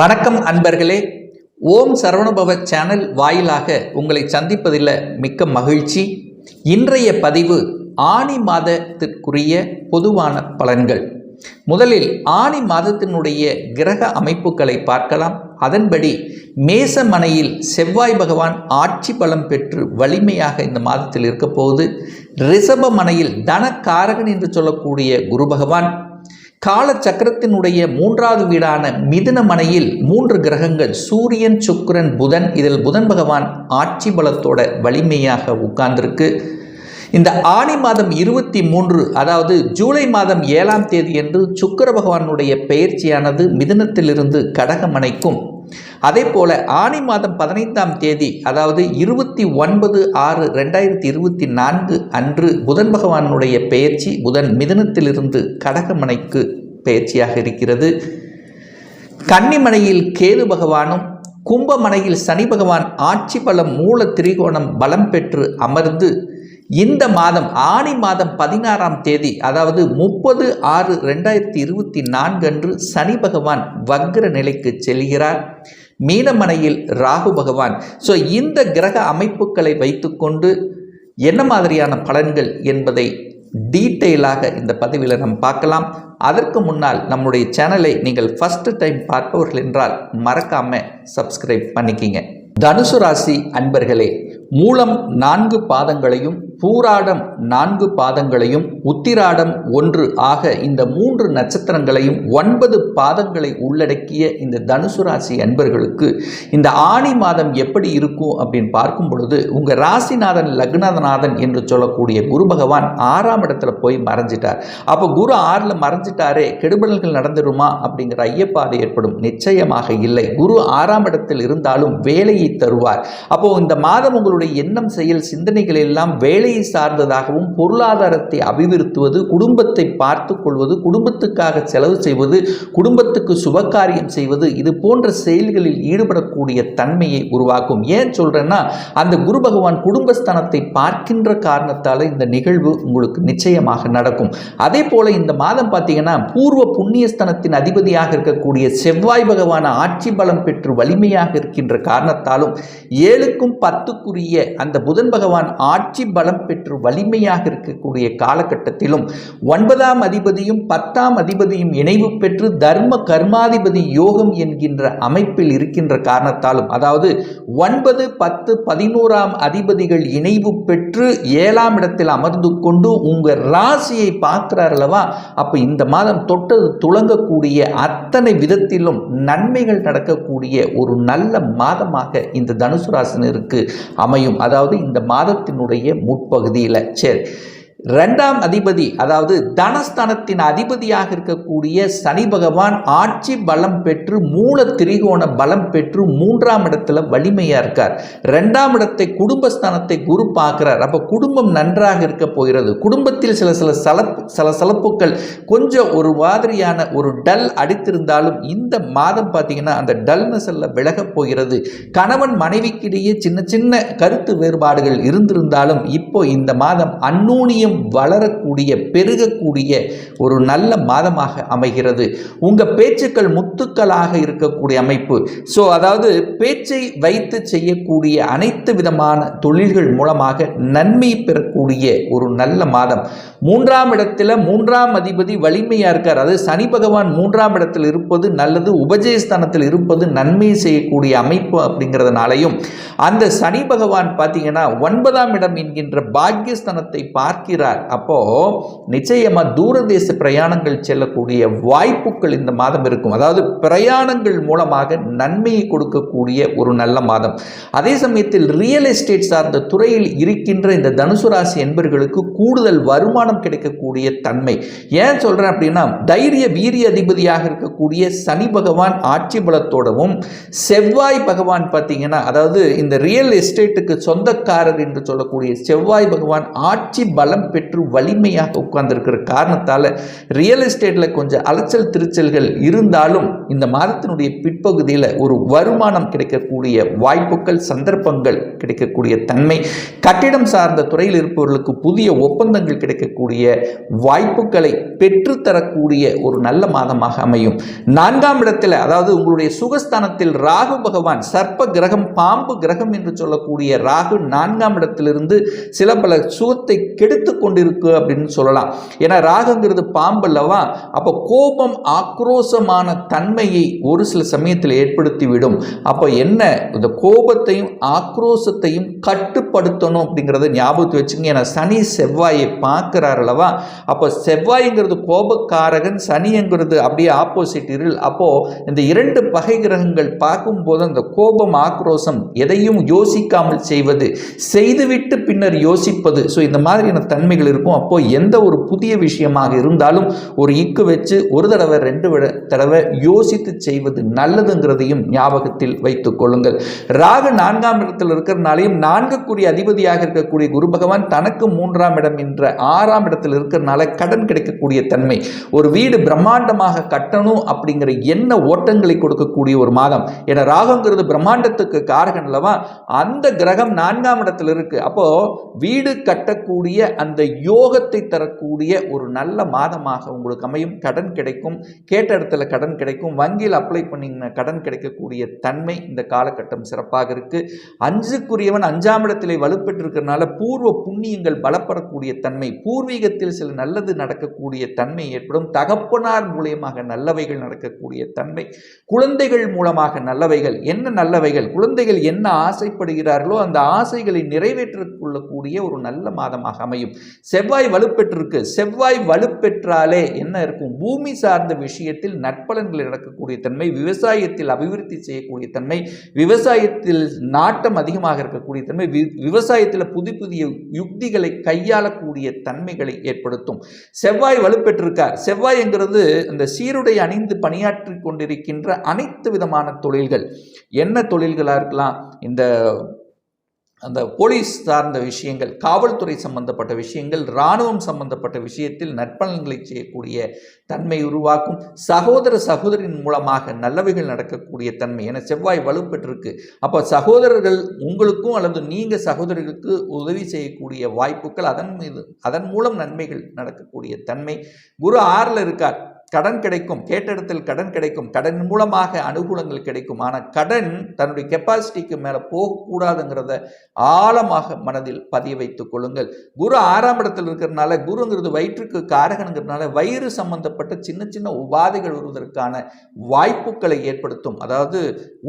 வணக்கம் அன்பர்களே. ஓம் சரவணபவ சேனல் வாயிலாக உங்களை சந்திப்பதில் மிக்க மகிழ்ச்சி. இன்றைய பதிவு ஆனி மாதத்திற்குரிய பொதுவான பலன்கள். முதலில் ஆனி மாதத்தினுடைய கிரக அமைப்புகளை பார்க்கலாம். அதன்படி மேசமனையில் செவ்வாய் பகவான் ஆட்சி பலம் பெற்று வலிமையாக இந்த மாதத்தில் இருக்க போகுது. ரிஷப மனையில் தனக்காரகன் என்று சொல்லக்கூடிய குரு பகவான் கால சக்கரத்தினுடைய மூன்றாவது வீடான மிதுன மனையில் மூன்று கிரகங்கள் சூரியன் சுக்கிரன் புதன். இதில் புதன் பகவான் ஆட்சி பலத்தோட வலிமையாக உட்கார்ந்திருக்கு. இந்த ஆணி மாதம் இருபத்தி மூன்று அதாவது ஜூலை மாதம் ஏழாம் தேதி என்று சுக்கர பகவானுடைய பெயர்ச்சியானது மிதுனத்திலிருந்து கடகமனைக்கும் அதே போல ஆணி மாதம் பதினைந்தாம் தேதி அதாவது இருபத்தி ஒன்பது ஆறு ரெண்டாயிரத்தி இருபத்தி நான்கு அன்று புதன் பகவானுடைய பெயர்ச்சி புதன் மிதனத்திலிருந்து கடகமனைக்கு பெயர்ச்சியாக இருக்கிறது. கன்னிமனையில் கேது பகவானும் கும்பமனையில் சனி பகவான் ஆட்சி பலம் மூல திரிகோணம் பலம் பெற்று அமர்ந்து இந்த மாதம் ஆணி மாதம் பதினாறாம் தேதி அதாவது முப்பது ஆறு ரெண்டாயிரத்தி இருபத்தி நான்கு அன்று சனி பகவான் வக்ர நிலைக்கு செல்கிறார். மீனமனையில் ராகு பகவான். ஸோ இந்த கிரக அமைப்புகளை வைத்துக்கொண்டு என்ன மாதிரியான பலன்கள் என்பதை டீட்டெயிலாக இந்த பதிவில் நாம் பார்க்கலாம். அதற்கு முன்னால் நம்முடைய சேனலை நீங்கள் ஃபஸ்ட்டு டைம் பார்ப்பவர்கள் என்றால் மறக்காமல் சப்ஸ்கிரைப் பண்ணிக்கிங்க. தனுசு ராசி அன்பர்களே மூலம் நான்கு பாதங்களையும் பூராடம் நான்கு பாதங்களையும் உத்திராடம் ஒன்று ஆக இந்த மூன்று நட்சத்திரங்களையும் ஒன்பது பாதங்களை உள்ளடக்கிய இந்த தனுசு ராசி அன்பர்களுக்கு இந்த ஆணி மாதம் எப்படி இருக்கும் அப்படின்னு பார்க்கும் பொழுது உங்கள் ராசிநாதன் லக்னநாதன் என்று சொல்லக்கூடிய குரு பகவான் ஆறாம் இடத்துல போய் மறைஞ்சிட்டார். அப்போ குரு ஆறில் மறைஞ்சிட்டாரே கெடுபடல்கள் நடந்துருமா அப்படிங்கிற ஐயப்பாடு ஏற்படும். நிச்சயமாக இல்லை. குரு ஆறாம் இடத்தில் இருந்தாலும் வேலையை தருவார். அப்போ இந்த மாதம் உங்களுடைய எண்ணம் செயல் சிந்தனைகள் எல்லாம் வேலை வேலையை சார்ந்ததாகவும் பொருளாதாரத்தை அபிவிருத்துவது குடும்பத்தை பார்த்து கொள்வது குடும்பத்துக்காக செலவு செய்வது குடும்பத்துக்கு சுபகாரியம் செய்வது இது போன்ற செயல்களில் ஈடுபடக்கூடிய தன்மையை உருவாக்கும். ஏன் சொல்றேன்னா அந்த குரு பகவான் குடும்பஸ்தானத்தை பார்க்கின்ற காரணத்தால் இந்த நிகழ்வு உங்களுக்கு நிச்சயமாக நடக்கும். அதே போல இந்த மாதம் பார்த்தீங்கன்னா பூர்வ புண்ணியஸ்தனத்தின் அதிபதியாக இருக்கக்கூடிய செவ்வாய் பகவான ஆட்சி பலம் பெற்று வலிமையாக இருக்கின்ற காரணத்தாலும் ஏழுக்கும் பத்துக்குரிய அந்த புதன் பகவான் ஆட்சி பலம் பெற்று வலிமையாக இருக்கக்கூடிய காலகட்டத்திலும் ஒன்பதாம் அதிபதியும் பத்தாம் அதிபதியும் இணைவு பெற்று தர்ம கர்மாதிபதி யோகம் என்கின்ற அமைப்பில் இருக்கின்ற காரணத்தாலும் அதாவது ஒன்பது பத்து பதினோராம் அதிபதிகள் இணைவு பெற்று ஏழாம் இடத்தில் அமர்ந்து கொண்டு உங்கள் ராசியை பார்க்கிறார் அல்லவா? அப்போ இந்த மாதம் தொட்டது துளங்கக்கூடிய அத்தனை விதத்திலும் நன்மைகள் நடக்கக்கூடிய ஒரு நல்ல மாதமாக இந்த தனுசு ராசினருக்கு அமையும். அதாவது இந்த மாதத்தினுடைய பகுதியில். சரி. ரெண்டாம் அதிபதி அதாவது தனஸ்தானத்தின் அதிபதியாக இருக்கக்கூடிய சனி பகவான் ஆட்சி பலம் பெற்று மூல திரிகோண பலம் பெற்று மூன்றாம் இடத்துல வலிமையாக இருக்கார். ரெண்டாம் இடத்தை குடும்பஸ்தானத்தை குரு பார்க்கிறார். அப்போ குடும்பம் நன்றாக இருக்க போகிறது. குடும்பத்தில் சில சில சலப்பு சில சலப்புக்கள் கொஞ்சம் ஒரு மாதிரியான ஒரு டல் அடித்திருந்தாலும் இந்த மாதம் பார்த்தீங்கன்னா அந்த டல்னஸ் எல்லாம் விலகப் போகிறது. கணவன் மனைவிக்கிடையே சின்ன சின்ன கருத்து வேறுபாடுகள் இருந்திருந்தாலும் இப்போ இந்த மாதம் அந்நூனியம் வளரக்கூடிய பெருகக்கூடிய ஒரு நல்ல மாதமாக அமைகிறது. உங்கள் பேச்சுக்கள் முத்துக்களாக இருக்கக்கூடிய அமைப்பு. ஸோ அதாவது பேச்சை வைத்து செய்யக்கூடிய அனைத்து விதமான தொழில்கள் மூலமாக நன்மை பெறக்கூடிய ஒரு நல்ல மாதம். மூன்றாம் இடத்துல மூன்றாம் அதிபதி வலிமையாக இருக்கார். அதாவது சனி பகவான் மூன்றாம் இடத்தில் இருப்பது நல்லது உபஜயஸ்தானத்தில் இருப்பது நன்மை செய்யக்கூடிய அமைப்பு அப்படிங்கிறதுனாலையும் அந்த சனி பகவான் பார்த்தீங்கன்னா ஒன்பதாம் இடம் என்கின்ற பாக்கியஸ்தானத்தை பார்க்கிற இருக்கிறார் அப்போ நிச்சயமா தூரதேச பிரயாணங்கள் செல்லக்கூடிய வாய்ப்புகள் இந்த மாதம் இருக்கும். அதாவது பிரயாணங்கள் மூலமாக நன்மையை கொடுக்கக்கூடிய ஒரு நல்ல மாதம். அதே சமயத்தில் ரியல் எஸ்டேட் சார்ந்த துறையில் இருக்கின்ற இந்த தனுசு ராசி என்பர்களுக்கு கூடுதல் வருமானம் கிடைக்கக்கூடிய தன்மை. ஏன் சொல்றேன் அப்படின்னா தைரிய வீரிய அதிபதியாக இருக்கக்கூடிய சனி பகவான் ஆட்சி பலத்தோடவும் செவ்வாய் பகவான் பார்த்தீங்கன்னா அதாவது இந்த ரியல் எஸ்டேட்டுக்கு சொந்தக்காரர் என்று சொல்லக்கூடிய செவ்வாய் பகவான் ஆட்சி பலம் பெற்று வலிமையாக உட்கார்ந்துருக்கிற காரணத்தால் ரியல் எஸ்டேட்டில் கொஞ்சம் அலைச்சல் திருச்சல்கள் இருந்தாலும் இந்த மாதத்தினுடைய பிற்பகுதியில் ஒரு வருமானம் கிடைக்கக்கூடிய வாய்ப்புகள் சந்தர்ப்பங்கள் கிடைக்கக்கூடிய தன்மை கட்டிடம் சார்ந்த துறையில் இருப்பவர்களுக்கு புதிய ஒப்பந்தங்கள் கிடைக்கக்கூடிய வாய்ப்புகளை பெற்றுத்தரக்கூடிய ஒரு நல்ல மாதமாக அமையும். நான்காம் இடத்தில் அதாவது உங்களுடைய சுகஸ்தானத்தில் ராகு பகவான் சர்ப்ப கிரகம் பாம்பு கிரகம் என்று சொல்லக்கூடிய ராகு நான்காம் இடத்திலிருந்து சில பல சுகத்தை கெடுத்து கொண்டிருக்கு அப்படின்னு சொல்லலாம். ஏன்னா ராகங்கிறது பாம்பு அல்லவா அப்போ கோபம் ஆக்ரோசமான தன்மையை ஒரு சில சமயத்தில் ஏற்படுத்திவிடும். அப்போ என்ன? இந்த கோபத்தையும் ஆக்ரோசத்தையும் கட்டுப்படுத்தணும் அப்படிங்கிறத ஞாபகத்தை வச்சுங்க. ஏன்னா சனி செவ்வாயை பார்க்குறார் அல்லவா அப்போ செவ்வாய்ங்கிறது கோபக்காரகன் சனிங்கிறது அப்படியே ஆப்போசிட் இருள். அப்போ இந்த இரண்டு பகை கிரகங்கள் பார்க்கும்போது அந்த கோபம் ஆக்ரோசம் எதையும் யோசிக்காமல் செய்வது செய்துவிட்டு பின்னர் யோசிப்பது. ஸோ இந்த மாதிரியான தன்மைகள் இருக்கும். அப்போ எந்த ஒரு புதிய விஷயமாக இருந்தாலும் ஒரு இக்கு வச்சு ஒரு தடவை ரெண்டு தடவை யோசித்து செய்வது நல்லதுங்கிறதையும் ஞாபகத்தில் வைத்துக் கொள்ளுங்கள். ராக நான்காம் இடத்தில் இருக்கிறனாலையும் நான்குக்குரிய அதிபதியாக இருக்கக்கூடிய குரு பகவான் தனக்கு மூன்றாம் இடம் என்ற ஆறாம் இடத்தில் இருக்கிறனால கடன் கிடைக்கக்கூடிய தன்மை. ஒரு வீடு பிரம்மாண்டமாக கட்டணும் அப்படிங்கிற என்ன ஓட்டங்களை கொடுக்கக்கூடிய ஒரு மாதம். என ராகங்கிறது பிரம்மாண்டத்துக்கு காரகன் அல்லவா? அந்த கிரகம் நான்காம் இடத்தில் இருக்கு. அப்போ வீடு கட்டக்கூடிய அந்த யோகத்தை தரக்கூடிய ஒரு நல்ல மாதமாக உங்களுக்கு அமையும். கடன் கிடைக்கும். கேட்ட இடத்துல கடன் கிடைக்கும். வங்கியில் அப்ளை பண்ணிங்கன்னா கடன் கிடைக்கக்கூடிய தன்மை இந்த காலகட்டம் சிறப்பாக இருக்குது அஞ்சுக்குரியவன் அஞ்சாம் இடத்திலே வலுப்பெற்றிருக்கிறனால பூர்வ புண்ணியங்கள் பலப்படக்கூடிய தன்மை பூர்வீகத்தில் சில நல்லது நடக்கக்கூடிய தன்மை ஏற்படும். தகப்பனார் மூலியமாக நல்லவைகள் நடக்கக்கூடிய தன்மை. குழந்தைகள் மூலமாக நல்லவைகள். என்ன நல்லவைகள்? குழந்தைகள் என்ன ஆசைப்படுகிறார்களோ அந்த ஆசைகளை நிறைவேற்றிக் கொள்ளக்கூடிய ஒரு நல்ல மாதமாக அமையும். செவ்வாய் வலுப்பெற்றிருக்கு. செவ்வாய் வலுப்பெற்றாலே என்ன இருக்கும்? பூமி சார்ந்த விஷயத்தில் நற்பலன்கள் நடக்கக்கூடிய தன்மை விவசாயத்தில் அபிவிருத்தி செய்யக்கூடிய தன்மை விவசாயத்தில் நாட்டம் அதிகமாக இருக்கக்கூடிய தன்மை வி- விவசாயத்தில் புது புதிய யுக்திகளை கையாளக்கூடிய தன்மைகளை ஏற்படுத்தும். செவ்வாய் வலுப்பெற்றிருக்கார். செவ்வாய்ங்கிறது அந்த சீருடை அணிந்து பணியாற்றி கொண்டிருக்கின்ற அனைத்து விதமான தொழில்கள். என்ன தொழில்களாக இருக்கலாம்? இந்த அந்த போலீஸ் சார்ந்த விஷயங்கள் காவல்துறை சம்பந்தப்பட்ட விஷயங்கள் இராணுவம் சம்பந்தப்பட்ட விஷயத்தில் நற்பலன்களை செய்யக்கூடிய தன்மை உருவாக்கும் சகோதர சகோதரின் மூலமாக நல்லவைகள் நடக்கக்கூடிய தன்மை. என செவ்வாய் வலுப்பெற்றிருக்கு. அப்போ சகோதரர்கள் உங்களுக்கும் அல்லது நீங்கள் சகோதரர்களுக்கு உதவி செய்யக்கூடிய வாய்ப்புகள் அதன் மீது அதன் மூலம் நன்மைகள் நடக்கக்கூடிய தன்மை. குரு ஆறில் இருக்கார். கடன் கிடைக்கும் கேட்ட இடத்தில் கடன் கிடைக்கும் கடன் மூலமாக அனுகூலங்கள் கிடைக்கும். ஆனால் கடன் தன்னுடைய கெப்பாசிட்டிக்கு மேலே போகக்கூடாதுங்கிறத ஆழமாக மனதில் பதிய வைத்துக் கொள்ளுங்கள். குரு ஆறாம் இடத்தில் இருக்கிறதுனால குருங்கிறது வயிற்றுக்கு காரகனுங்கிறதுனால வயிறு சம்பந்தப்பட்ட சின்ன சின்ன உபாதைகள் வருவதற்கான வாய்ப்புகளை ஏற்படுத்தும். அதாவது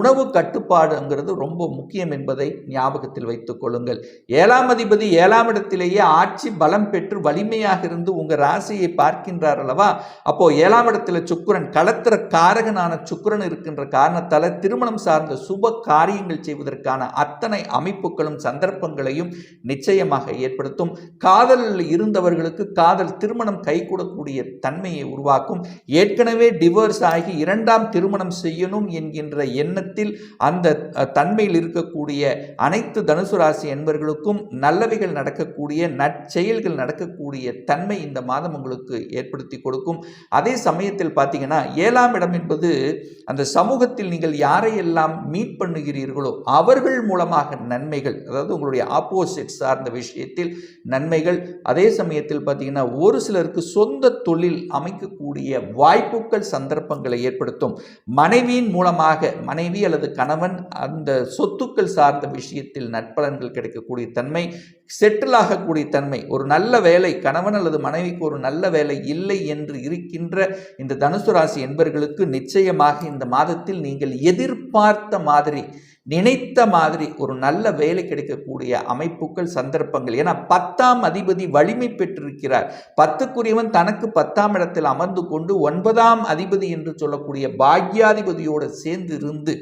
உணவு கட்டுப்பாடுங்கிறது ரொம்ப முக்கியம் என்பதை ஞாபகத்தில் வைத்துக் கொள்ளுங்கள். ஏழாம் அதிபதி ஏழாம் இடத்திலேயே ஆட்சி பலம் பெற்று வலிமையாக இருந்து உங்கள் ராசியை பார்க்கின்றார் அல்லவா? அப்போ ஏழாம் இடத்துல சுக்கிரன் களத்திர காரகனான சுக்கிரன் இருக்கின்ற காரணத்தால திருமணம் சார்ந்த சுப காரியங்கள் செய்வதற்கான அத்தனை அமைப்புகளும் சந்தர்ப்பங்களையும் நிச்சயமாக ஏற்படுத்தும். காதலில் இருந்தவர்களுக்கு காதல் திருமணம் கைகூடக்கூடிய தன்மையை உருவாக்கும். ஏற்கனவே டிவோர்ஸ் ஆகி இரண்டாம் திருமணம் செய்யணும் என்கின்ற எண்ணத்தில் அந்த தன்மையில் இருக்கக்கூடிய அனைத்து தனுசு ராசி என்பவர்களுக்கும் நல்லவைகள் நடக்கக்கூடிய நற்செயல்கள் நடக்கக்கூடிய தன்மை இந்த மாதம் உங்களுக்கு ஏற்படுத்தி கொடுக்கும். அதே சமயத்தில் பார்த்தீங்கன்னா ஏழாம் இடம் என்பது அந்த சமூகத்தில் நீங்கள் யாரையெல்லாம் மீட் பண்ணுகிறீர்களோ அவர்கள் மூலமாக நன்மைகள் அதாவது உங்களுடைய ஆப்போசிட் சார்ந்த விஷயத்தில் நன்மைகள். அதே சமயத்தில் பார்த்தீங்கன்னா ஒரு சிலருக்கு சொந்த தொழில் அமைக்கக்கூடிய வாய்ப்புகள் சந்தர்ப்பங்களை ஏற்படுத்தும். மனைவியின் மூலமாக மனைவி அல்லது கணவன் அந்த சொத்துக்கள் சார்ந்த விஷயத்தில் நற்பலன்கள் கிடைக்கக்கூடிய தன்மை செட்டில் ஆகக்கூடிய தன்மை. ஒரு நல்ல வேலை கணவன் அல்லது மனைவிக்கு ஒரு நல்ல வேலை இல்லை என்று இருக்கின்ற இந்த தனுசு ராசி என்பர்களுக்கு நிச்சயமாக இந்த மாதத்தில் நீங்கள் எதிர்பார்த்த மாதிரி நினைத்த மாதிரி ஒரு நல்ல வேலை கிடைக்கக்கூடிய அமைப்புகள் சந்தர்ப்பங்கள். ஏன்னா பத்தாம் அதிபதி வலிமை பெற்றிருக்கிறார். பத்துக்குரியவன் தனக்கு பத்தாம் இடத்தில் அமர்ந்து கொண்டு ஒன்பதாம் அதிபதி என்று சொல்லக்கூடிய பாக்யாதிபதியோடு சேர்ந்து இருந்து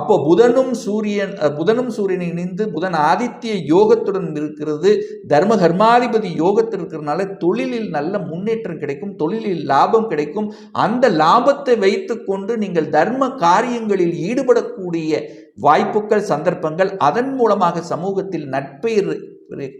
அப்போ புதனும் சூரியன் புதனும் சூரியனை இணைந்து புதன் ஆதித்ய யோகத்துடன் இருக்கிறது. தர்ம கர்மாதிபதி யோகத்தில் இருக்கிறனால தொழிலில் நல்ல முன்னேற்றம் கிடைக்கும் தொழிலில் லாபம் கிடைக்கும். அந்த லாபத்தை வைத்துக்கொண்டு நீங்கள் தர்ம காரியங்களில் ஈடுபடக்கூடிய வாய்ப்புகள் சந்தர்ப்பங்கள் அதன் மூலமாக சமூகத்தில் நட்பெயர்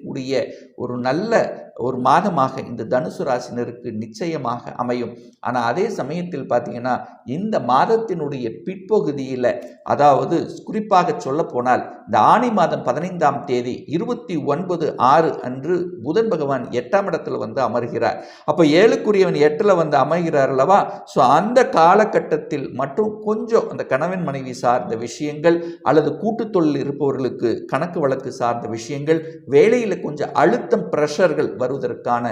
கூடிய ஒரு நல்ல ஒரு மாதமாக இந்த தனுசு ராசினருக்கு நிச்சயமாக அமையும். ஆனால் அதே சமயத்தில் பார்த்தீங்கன்னா இந்த மாதத்தினுடைய பிற்பகுதியில் அதாவது குறிப்பாக சொல்ல போனால் இந்த ஆணி மாதம் பதினைந்தாம் தேதி இருபத்தி ஒன்பது ஆறு அன்று புதன் பகவான் எட்டாம் இடத்துல வந்து அமர்கிறார். அப்போ ஏழுக்குரியவன் எட்டில் வந்து அமைகிறார் அல்லவா? ஸோ அந்த காலகட்டத்தில் மற்றும் கொஞ்சம் அந்த கணவன் மனைவி சார்ந்த விஷயங்கள் அல்லது கூட்டுத் தொழில் இருப்பவர்களுக்கு கணக்கு வழக்கு சார்ந்த விஷயங்கள் வேலையில் கொஞ்சம் அழுத்தம் ப்ரெஷர்கள் வருவதற்கான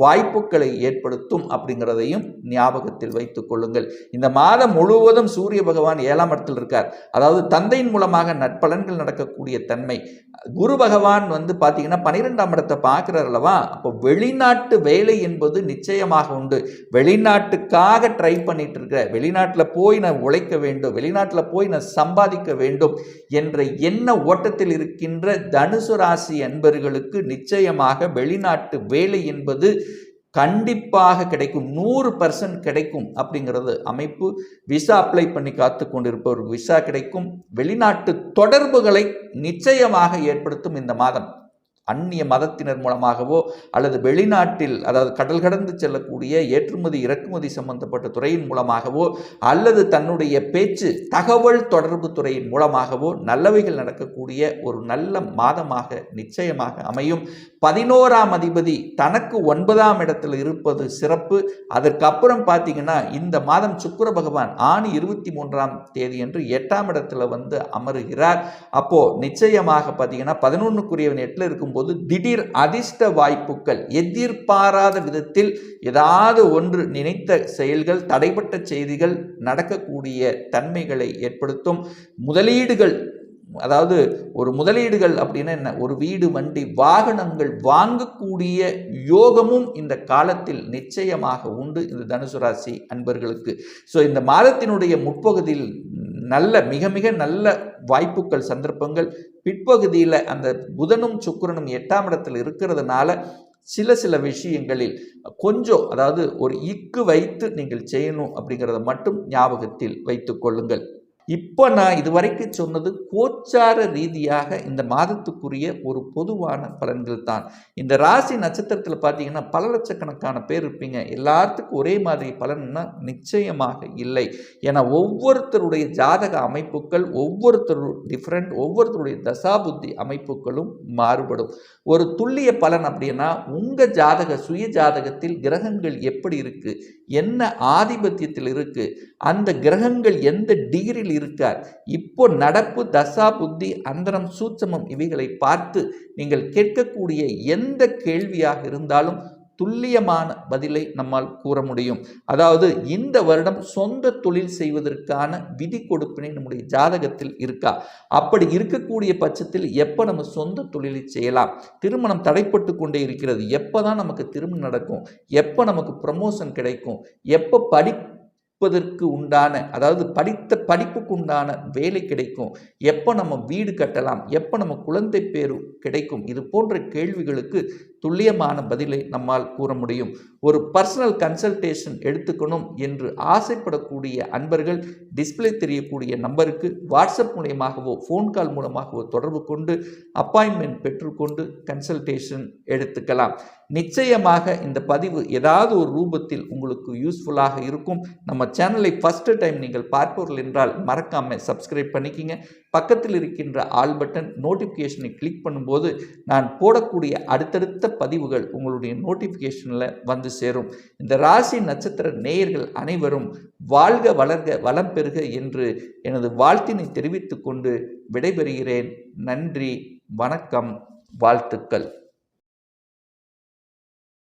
வாய்ப்புகளை ஏற்படுத்தும் அப்படிங்கிறதையும் ஞாபகத்தில் வைத்துக் கொள்ளுங்கள். இந்த மாதம் முழுவதும் சூரிய பகவான் ஏழாம் இடத்தில் இருக்கார். அதாவது தந்தையின் மூலமாக நட்பலன்கள் நடக்கக்கூடிய தன்மை. குரு பகவான் வந்து பார்த்தீங்கன்னா பன்னிரெண்டாம் இடத்தை பார்க்குறார் அல்லவா? அப்போ வெளிநாட்டு வேலை என்பது நிச்சயமாக உண்டு. வெளிநாட்டுக்காக ட்ரை பண்ணிட்டு இருக்கிற வெளிநாட்டில் போய் நான் உழைக்க வேண்டும் வெளிநாட்டில் போய் நான் சம்பாதிக்க வேண்டும் என்ற எண்ண ஓட்டத்தில் இருக்கின்ற தனுசு ராசி அன்பர்களுக்கு நிச்சயமாக வெளிநாட்டு வேலை என்பது கண்டிப்பாக கிடைக்கும். நூறு பர்சன்ட் கிடைக்கும் அப்படிங்கிறது அமைப்பு. விசா அப்ளை பண்ணி காத்து கொண்டிருப்பவருக்கு விசா கிடைக்கும். வெளிநாட்டு தொடர்புகளை நிச்சயமாக ஏற்படுத்தும் இந்த மாதம். அந்நிய மதத்தினர் மூலமாகவோ அல்லது வெளிநாட்டில் அதாவது கடல் கடந்து செல்லக்கூடிய ஏற்றுமதி இறக்குமதி சம்பந்தப்பட்ட துறையின் மூலமாகவோ அல்லது தன்னுடைய பேச்சு தகவல் தொடர்பு துறையின் மூலமாகவோ நல்லவைகள் நடக்கக்கூடிய ஒரு நல்ல மாதமாக நிச்சயமாக அமையும். பதினோராம் அதிபதி தனக்கு ஒன்பதாம் இடத்தில் இருப்பது சிறப்பு. அதற்கப்புறம் பார்த்தீங்கன்னா இந்த மாதம் சுக்கர பகவான் ஆணி இருபத்தி மூன்றாம் தேதி என்று எட்டாம் இடத்துல வந்து அமருகிறார். அப்போ நிச்சயமாக பார்த்தீங்கன்னா பதினொன்றுக்குரியவன் எட்டில் இருக்கும்போது திடீர் அதிர்ஷ்ட வாய்ப்புகள் எதிர்பாராத விதத்தில் ஏதாவது ஒன்று நினைத்த செயல்கள் தடைப்பட்ட செய்திகள் நடக்கக்கூடிய தன்மைகளை ஏற்படுத்தும். முதலீடுகள் அதாவது ஒரு முதலீடுகள் அப்படின்னா என்ன? ஒரு வீடு வண்டி வாகனங்கள் வாங்கக்கூடிய யோகமும் இந்த காலத்தில் நிச்சயமாக உண்டு. இந்த தனுசு ராசி அன்பர்களுக்கு. ஸோ இந்த மாதத்தினுடைய முற்பகுதியில் நல்ல மிக மிக நல்ல வாய்ப்புகள் சந்தர்ப்பங்கள். பிற்பகுதியில் அந்த புதனும் சுக்கரனும் எட்டாம் இடத்தில் இருக்கிறதுனால சில சில விஷயங்களில் கொஞ்சம் அதாவது ஒரு இக்கு வைத்து நீங்கள் செய்யணும் அப்படிங்கிறத மட்டும் ஞாபகத்தில் வைத்து கொள்ளுங்கள். இப்போ நான் இதுவரைக்கும் சொன்னது கோச்சார ரீதியாக இந்த மாதத்துக்குரிய ஒரு பொதுவான பலன்கள் தான் இந்த ராசி நட்சத்திரத்தில் பார்த்தீங்கன்னா பல லட்சக்கணக்கான பேர் இருப்பீங்க. எல்லாத்துக்கும் ஒரே மாதிரி பலன்னா நிச்சயமாக இல்லை. ஏன்னா ஒவ்வொருத்தருடைய ஜாதக அமைப்புகள் ஒவ்வொருத்தரு டிஃப்ரெண்ட் ஒவ்வொருத்தருடைய தசாபுத்தி அமைப்புகளும் மாறுபடும். ஒரு துல்லிய பலன் அப்படின்னா உங்கள் ஜாதக சுய ஜாதகத்தில் கிரகங்கள் எப்படி இருக்குது என்ன ஆதிபத்தியத்தில் இருக்குது அந்த கிரகங்கள் எந்த டிகிரியில் இருக்கார்? இப்போ நடப்பு தசா புத்தி அந்தரம் சூட்சமம் இவைகளை பார்த்து நீங்கள் கேட்கக்கூடிய எந்த கேள்வியாக இருந்தாலும் துல்லியமான பதிலை நம்மால் கூற முடியும். அதாவது இந்த வருடம் சொந்த தொழில் செய்வதற்கான விதி கொடுப்பினை நம்முடைய ஜாதகத்தில் இருக்கா? அப்படி இருக்கக்கூடிய பட்சத்தில் எப்போ நம்ம சொந்த தொழிலை செய்யலாம்? திருமணம் தடைப்பட்டு கொண்டே இருக்கிறது. எப்போ தான் நமக்கு திருமணம் நடக்கும்? எப்போ நமக்கு ப்ரமோஷன் கிடைக்கும்? எப்போ படி படிப்பதற்கு உண்டான அதாவது படித்த படிப்புக்கு உண்டான வேலை கிடைக்கும்? எப்போ நம்ம வீடு கட்டலாம்? எப்போ நம்ம குழந்தை பேரு கிடைக்கும்? இது போன்ற கேள்விகளுக்கு துல்லியமான பதிலை நம்மால் கூற முடியும். ஒரு பர்சனல் கன்சல்டேஷன் எடுத்துக்கணும் என்று ஆசைப்படக்கூடிய அன்பர்கள் டிஸ்பிளே தெரியக்கூடிய நம்பருக்கு வாட்ஸ்அப் மூலியமாகவோ ஃபோன் கால் மூலமாகவோ தொடர்பு கொண்டு அப்பாயின்மெண்ட் பெற்றுக்கொண்டு கன்சல்டேஷன் எடுத்துக்கலாம். நிச்சயமாக இந்த பதிவு ஏதாவது ஒரு ரூபத்தில் உங்களுக்கு யூஸ்ஃபுல்லாக இருக்கும். நம்ம சேனலை ஃபஸ்ட்டு டைம் நீங்கள் பார்ப்பவர்கள் என்றால் மறக்காமல் சப்ஸ்கிரைப் பண்ணிக்கிங்க. பக்கத்தில் இருக்கின்ற ஆல் பட்டன் நோட்டிஃபிகேஷனை கிளிக் பண்ணும்போது நான் போடக்கூடிய அடுத்தடுத்த பதிவுகள் உங்களுடைய நோட்டிஃபிகேஷனில் வந்து சேரும். இந்த ராசி நட்சத்திர நேயர்கள் அனைவரும் வாழ்க வளர்க வளம் பெறுக என்று எனது வாழ்த்தினை தெரிவித்து கொண்டு விடைபெறுகிறேன். நன்றி வணக்கம் வாழ்த்துக்கள்.